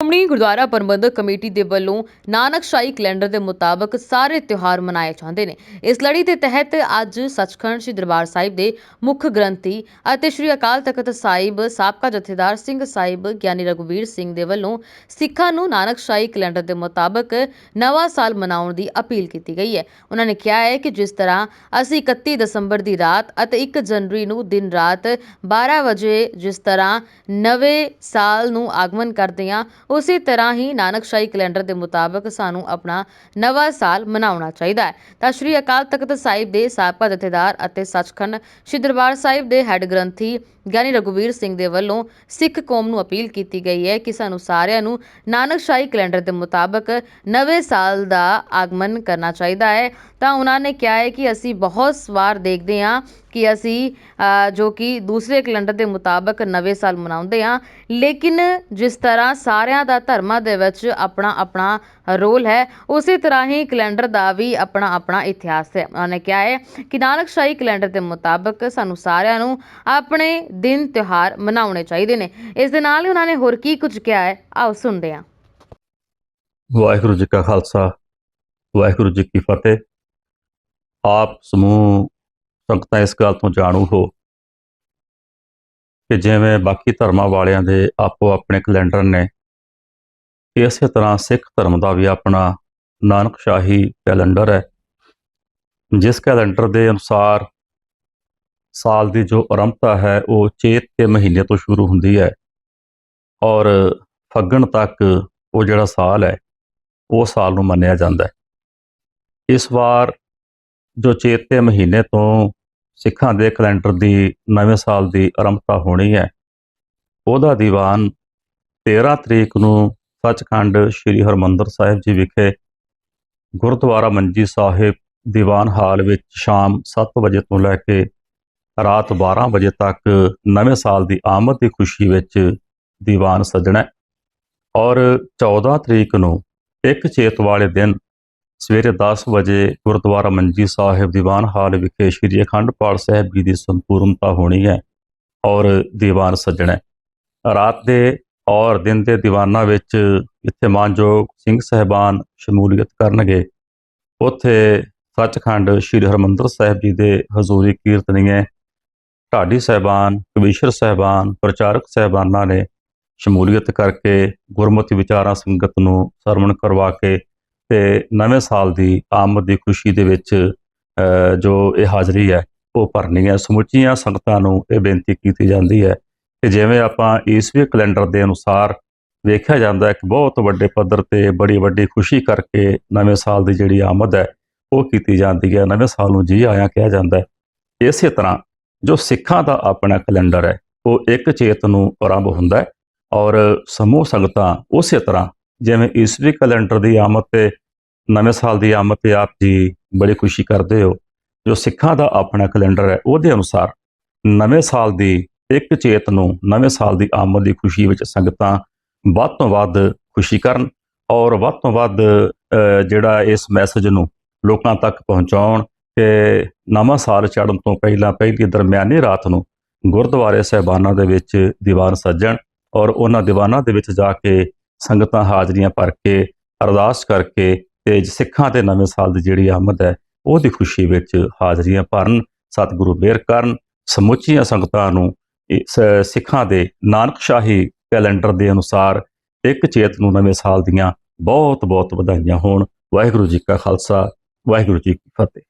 ਸ਼੍ਰੋਮਣੀ ਗੁਰਦੁਆਰਾ ਪ੍ਰਬੰਧਕ committee ਦੇ ਵੱਲੋਂ ਨਾਨਕਸ਼ਾਹੀ calendar ਦੇ ਮੁਤਾਬਕ ਸਾਰੇ ਤਿਉਹਾਰ ਮਨਾਏ ਜਾਂਦੇ ਨੇ। ਇਸ ਲੜੀ ਦੇ ਤਹਿਤ ਅੱਜ ਸੱਚਖੰਡ ਸ੍ਰੀ ਦਰਬਾਰ ਸਾਹਿਬ ਦੇ ਮੁੱਖ ਗ੍ਰੰਥੀ ਅਤੇ ਸ੍ਰੀ ਅਕਾਲ ਤਖਤ ਸਾਹਿਬ ਸਾਬਕਾ ਜਥੇਦਾਰ ਸਿੰਘ ਸਾਹਿਬ ਗਿਆਨੀ ਰਘੁਵੀਰ ਸਿੰਘ ਦੇ ਵੱਲੋਂ ਸਿੱਖਾਂ ਨੂੰ ਨਾਨਕਸ਼ਾਹੀ ਕੈਲੰਡਰ ਦੇ ਮੁਤਾਬਕ ਨਵਾਂ ਸਾਲ ਮਨਾਉਣ ਦੀ ਅਪੀਲ ਕੀਤੀ ਗਈ ਹੈ। ਉਹਨਾਂ ਨੇ ਕਿਹਾ ਹੈ ਕਿ ਜਿਸ ਤਰ੍ਹਾਂ ਅਸੀਂ 31 ਦਸੰਬਰ ਦੀ ਰਾਤ ਅਤੇ 1 ਜਨਵਰੀ ਨੂੰ ਦਿਨ ਰਾਤ 12 ਵਜੇ ਜਿਸ ਤਰ੍ਹਾਂ ਨਵੇਂ ਸਾਲ ਨੂੰ ਆਗਮਨ ਕਰਦੇ ਹਾਂ ਉਸੇ ਤਰ੍ਹਾਂ ਹੀ ਨਾਨਕਸ਼ਾਹੀ ਕੈਲੰਡਰ ਦੇ ਮੁਤਾਬਕ ਸਾਨੂੰ ਆਪਣਾ ਨਵਾਂ ਸਾਲ ਮਨਾਉਣਾ ਚਾਹੀਦਾ ਹੈ। ਤਾਂ ਸ਼੍ਰੀ ਅਕਾਲ ਤਖਤ ਸਾਹਿਬ ਦੇ ਸਾਬਕਾ ਜਥੇਦਾਰ ਅਤੇ ਸੱਚਖੰਡ ਸ਼੍ਰੀ ਦਰਬਾਰ ਸਾਹਿਬ ਦੇ ਹੈੱਡ ਗ੍ਰੰਥੀ ਗਿਆਨੀ ਰਘੁਵੀਰ ਸਿੰਘ ਦੇ ਵੱਲੋਂ ਸਿੱਖ ਕੌਮ ਨੂੰ ਅਪੀਲ ਕੀਤੀ ਗਈ ਹੈ ਕਿ ਸਾਨੂੰ ਸਾਰਿਆਂ ਨੂੰ ਨਾਨਕਸ਼ਾਹੀ ਕੈਲੰਡਰ ਦੇ ਮੁਤਾਬਕ ਨਵੇਂ ਸਾਲ ਦਾ ਆਗਮਨ ਕਰਨਾ ਚਾਹੀਦਾ ਹੈ। ਤਾਂ ਉਹਨਾਂ ਨੇ ਕਿਹਾ ਹੈ ਕਿ ਅਸੀਂ ਬਹੁਤ ਵਾਰ ਦੇਖਦੇ ਹਾਂ ਕਿ ਅਸੀਂ ਜੋ ਕਿ ਦੂਸਰੇ ਕੈਲੰਡਰ ਦੇ ਮੁਤਾਬਕ ਨਵੇਂ ਸਾਲ ਮਨਾਉਂਦੇ ਹਾਂ। ਲੇਕਿਨ ਜਿਸ ਤਰ੍ਹਾਂ ਸਾਰਿਆਂ ਦਾ ਧਰਮਾਂ ਦੇ ਵਿੱਚ ਆਪਣਾ ਆਪਣਾ ਰੋਲ ਹੈ, ਉਸੇ ਤਰ੍ਹਾਂ ਹੀ ਕੈਲੰਡਰ ਦਾ ਵੀ ਆਪਣਾ ਆਪਣਾ ਇਤਿਹਾਸ ਹੈ। ਉਹਨਾਂ ਨੇ ਕਿਹਾ ਹੈ ਕਿ ਨਾਨਕਸ਼ਾਹੀ ਕੈਲੰਡਰ ਦੇ ਮੁਤਾਬਕ ਸਾਨੂੰ ਸਾਰਿਆਂ ਨੂੰ ਆਪਣੇ ਦਿਨ ਤਿਉਹਾਰ ਮਨਾਉਣੇ ਚਾਹੀਦੇ ਨੇ। ਇਸ ਦੇ ਨਾਲ ਹੀ ਉਹਨਾਂ ਨੇ ਹੋਰ ਕੀ ਕੁਝ ਕਿਹਾ ਹੈ? ਆਓ ਸੁਣਦੇ ਹਾਂ। ਵਾਹਿਗੁਰੂ ਜੀ ਕਾ ਖਾਲਸਾ, ਵਾਹਿਗੁਰੂ ਜੀ ਕੀ ਫਤਿਹ। ਆਪ ਸਮੂਹ ਸੰਗਤਾਂ ਇਸ ਗੱਲ ਤੋਂ ਜਾਣੂ ਹੋ ਕਿ ਜਿਵੇਂ ਬਾਕੀ ਧਰਮਾਂ ਵਾਲਿਆਂ ਦੇ ਆਪੋ ਆਪਣੇ ਕੈਲੰਡਰ ਨੇ ਇਸੇ ਤਰ੍ਹਾਂ ਸਿੱਖ ਧਰਮ ਦਾ ਵੀ ਆਪਣਾ ਨਾਨਕ ਸ਼ਾਹੀ ਕੈਲੰਡਰ ਹੈ। ਜਿਸ ਕੈਲੰਡਰ ਦੇ ਅਨੁਸਾਰ ਸਾਲ ਦੀ ਜੋ ਆਰੰਭਤਾ ਹੈ, ਉਹ ਚੇਤ ਦੇ ਮਹੀਨੇ ਤੋਂ ਸ਼ੁਰੂ ਹੁੰਦੀ ਹੈ ਔਰ ਫੱਗਣ ਤੱਕ ਉਹ ਜਿਹੜਾ ਸਾਲ ਹੈ, ਉਹ ਸਾਲ ਨੂੰ ਮੰਨਿਆ ਜਾਂਦਾ ਹੈ। ਇਸ ਵਾਰ ਜੋ ਚੇਤ ਦੇ ਮਹੀਨੇ ਤੋਂ ਸਿੱਖਾਂ ਦੇ ਕੈਲੰਡਰ ਦੀ ਨਵੇਂ ਸਾਲ ਦੀ ਆਰੰਭਤਾ ਹੋਣੀ ਹੈ, ਉਹਦਾ ਦੀਵਾਨ 13 ਤਰੀਕ ਨੂੰ ਸੱਚਖੰਡ ਸ੍ਰੀ ਹਰਮੰਦਰ ਸਾਹਿਬ ਜੀ ਵਿਖੇ ਗੁਰਦੁਆਰਾ ਮੰਜੀ ਸਾਹਿਬ ਦੀਵਾਨ ਹਾਲ ਵਿੱਚ ਸ਼ਾਮ 7 ਵਜੇ ਤੋਂ ਲੈ ਕੇ ਰਾਤ 12 ਵਜੇ ਤੱਕ ਨਵੇਂ ਸਾਲ ਦੀ ਆਮਦ ਦੀ ਖੁਸ਼ੀ ਵਿੱਚ ਦੀਵਾਨ ਸਜਣਾ ਔਰ 14 ਤਰੀਕ ਨੂੰ ਇੱਕ ਚੇਤ ਵਾਲੇ ਦਿਨ ਸਵੇਰੇ 10 ਵਜੇ ਗੁਰਦੁਆਰਾ ਮੰਜੀ ਸਾਹਿਬ ਦੀਵਾਨ ਹਾਲ ਵਿਖੇ ਸ੍ਰੀ ਅਖੰਡ ਪਾਠ ਸਾਹਿਬ ਜੀ ਦੀ ਸੰਪੂਰਨਤਾ ਹੋਣੀ ਹੈ ਔਰ ਦੀਵਾਨ ਸੱਜਣਾ ਰਾਤ ਦੇ ਔਰ ਦਿਨ ਦੇ ਦੀਵਾਨਾਂ ਵਿੱਚ ਜਿੱਥੇ ਮਾਨਯੋਗ ਸਿੰਘ ਸਹਿਬਾਨ ਸ਼ਮੂਲੀਅਤ ਕਰਨਗੇ। ਉੱਥੇ ਸੱਚਖੰਡ ਸ੍ਰੀ ਹਰਮੰਦਰ ਸਾਹਿਬ ਜੀ ਦੇ ਹਜ਼ੂਰੀ ਕੀਰਤਨੀਏ ਢਾਡੀ ਸਹਿਬਾਨ, ਕਵੀਸ਼ਰ ਸਹਿਬਾਨ, ਪ੍ਰਚਾਰਕ ਸਹਿਬਾਨਾਂ ਨੇ ਸ਼ਮੂਲੀਅਤ ਕਰਕੇ ਗੁਰਮਤਿ ਵਿਚਾਰਾਂ ਸੰਗਤ ਨੂੰ ਸਰਵਣ ਕਰਵਾ ਕੇ ਤੇ ਨਵੇਂ ਸਾਲ ਦੀ ਆਮਦ ਦੀ ਖੁਸ਼ੀ ਦੇ ਵਿੱਚ ਜੋ ਇਹ ਹਾਜ਼ਰੀ ਹੈ, ਉਹ ਭਰਨੀ ਹੈ ਸਮੁੱਚੀਆਂ ਸੰਗਤਾਂ ਨੂੰ ਇਹ ਬੇਨਤੀ ਕੀਤੀ ਜਾਂਦੀ ਹੈ ਕਿ ਜਿਵੇਂ ਆਪਾਂ ਈਸਵੀ ਕੈਲੰਡਰ ਦੇ ਅਨੁਸਾਰ ਵੇਖਿਆ ਜਾਂਦਾ ਹੈ ਕਿ ਬਹੁਤ ਵੱਡੇ ਪੱਧਰ ਤੇ ਬੜੀ ਵੱਡੀ ਖੁਸ਼ੀ ਕਰਕੇ ਨਵੇਂ ਸਾਲ ਦੀ ਜਿਹੜੀ ਆਮਦ ਹੈ, ਉਹ ਕੀਤੀ ਜਾਂਦੀ ਹੈ, ਨਵੇਂ ਸਾਲ ਨੂੰ ਜੀ ਆਇਆਂ ਕਿਹਾ ਜਾਂਦਾ ਹੈ। ਇਸੇ ਤਰ੍ਹਾਂ ਜੋ ਸਿੱਖਾਂ ਦਾ ਆਪਣਾ ਕੈਲੰਡਰ ਹੈ, ਉਹ ਇੱਕ ਚੇਤ ਨੂੰ ਆਰੰਭ ਹੁੰਦਾ ਹੈ ਔਰ ਸਮੂਹ ਸੰਗਤਾਂ ਉਸੇ ਤਰ੍ਹਾਂ ਜਿਵੇਂ ਈਸਵੀ ਕੈਲੰਡਰ ਦੀ ਆਮਦ ਤੇ ਨਵੇਂ ਸਾਲ ਦੀ ਆਮਦ ਤੇ ਆਪ ਜੀ ਬੜੀ ਖੁਸ਼ੀ ਕਰਦੇ ਹੋ, ਜੋ ਸਿੱਖਾਂ ਦਾ ਆਪਣਾ ਕੈਲੰਡਰ ਹੈ, ਉਹਦੇ ਅਨੁਸਾਰ ਨਵੇਂ ਸਾਲ ਦੀ ਇੱਕ ਚੇਤ ਨੂੰ ਨਵੇਂ ਸਾਲ ਦੀ ਆਮਦ ਦੀ ਖੁਸ਼ੀ ਵਿੱਚ ਸੰਗਤਾਂ ਵੱਧ ਤੋਂ ਵੱਧ ਖੁਸ਼ੀ ਕਰਨ ਔਰ ਵੱਧ ਤੋਂ ਵੱਧ ਜਿਹੜਾ ਇਸ ਮੈਸੇਜ ਨੂੰ ਲੋਕਾਂ ਤੱਕ ਪਹੁੰਚਾਉਣ ਕਿ ਨਵਾਂ ਸਾਲ ਚੜ੍ਹਨ ਤੋਂ ਪਹਿਲਾਂ ਪਹਿਲੀ ਦਰਮਿਆਨੀ ਰਾਤ ਨੂੰ ਗੁਰਦੁਆਰੇ ਸਹਿਬਾਨਾਂ ਦੇ ਵਿੱਚ ਦੀਵਾਨ ਸੱਜਣ ਔਰ ਉਹਨਾਂ ਦੀਵਾਨਾਂ ਦੇ ਵਿੱਚ ਜਾ ਕੇ ਸੰਗਤਾਂ ਹਾਜ਼ਰੀਆਂ ਭਰ ਕੇ ਅਰਦਾਸ ਕਰਕੇ ਤੇ ਸਿੱਖਾਂ ਦੇ ਨਵੇਂ ਸਾਲ ਦੀ ਜਿਹੜੀ ਆਮਦ ਹੈ, ਉਹਦੀ ਖੁਸ਼ੀ ਵਿੱਚ ਹਾਜ਼ਰੀਆਂ ਭਰਨ, ਸਤਿਗੁਰੂ ਬੇਰ ਕਰਨ, ਸਮੁੱਚੀਆਂ ਸੰਗਤਾਂ ਨੂੰ ਇਸ ਸਿੱਖਾਂ ਦੇ ਨਾਨਕਸ਼ਾਹੀ ਕੈਲੰਡਰ ਦੇ ਅਨੁਸਾਰ ਇੱਕ ਚੇਤ ਨੂੰ ਨਵੇਂ ਸਾਲ ਦੀਆਂ ਬਹੁਤ ਬਹੁਤ ਵਧਾਈਆਂ ਹੋਣ। ਵਾਹਿਗੁਰੂ ਜੀ ਕਾ ਖਾਲਸਾ, ਵਾਹਿਗੁਰੂ ਜੀ ਕੀ ਫਤਿਹ।